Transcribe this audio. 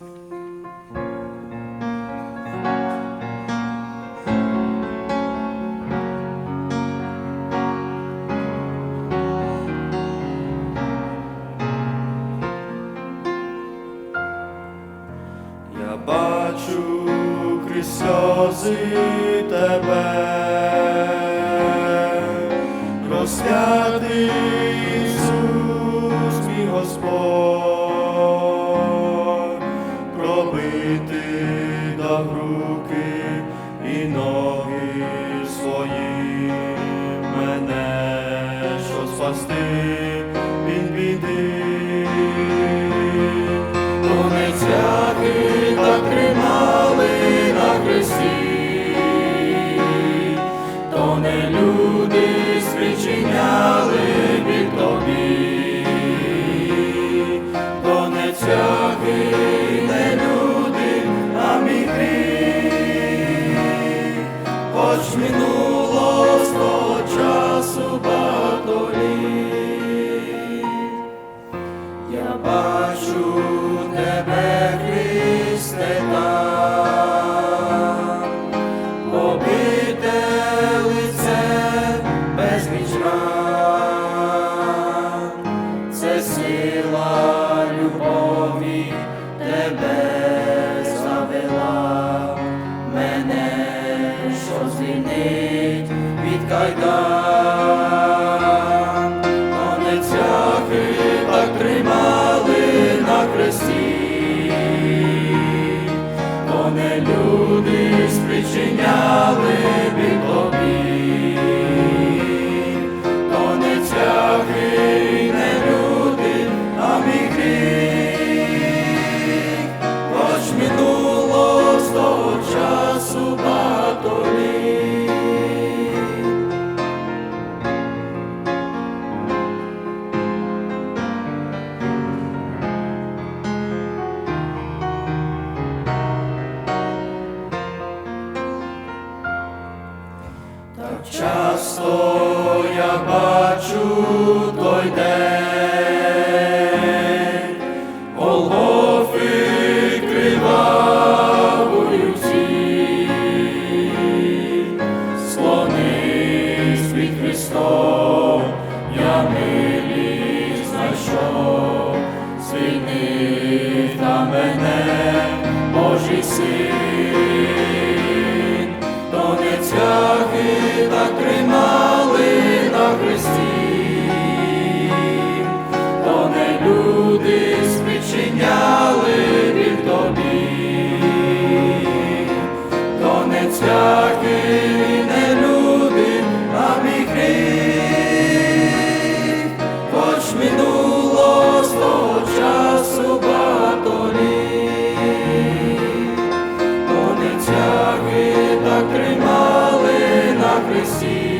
Я бачу крізь тебе, розп'ятий Ісус, мій Господь, пробитий дав руки і ноги свої мене, що спасти Хоч минуло часу багато. Я бачу не люди спричиняли від тобі, то не тяги, не люди, а мій гріх, хоч минуло сто часу часто той день, Голгофи кривавою ціль. склонись під я милість знайшов, звільнив та мене, Божий син, всі.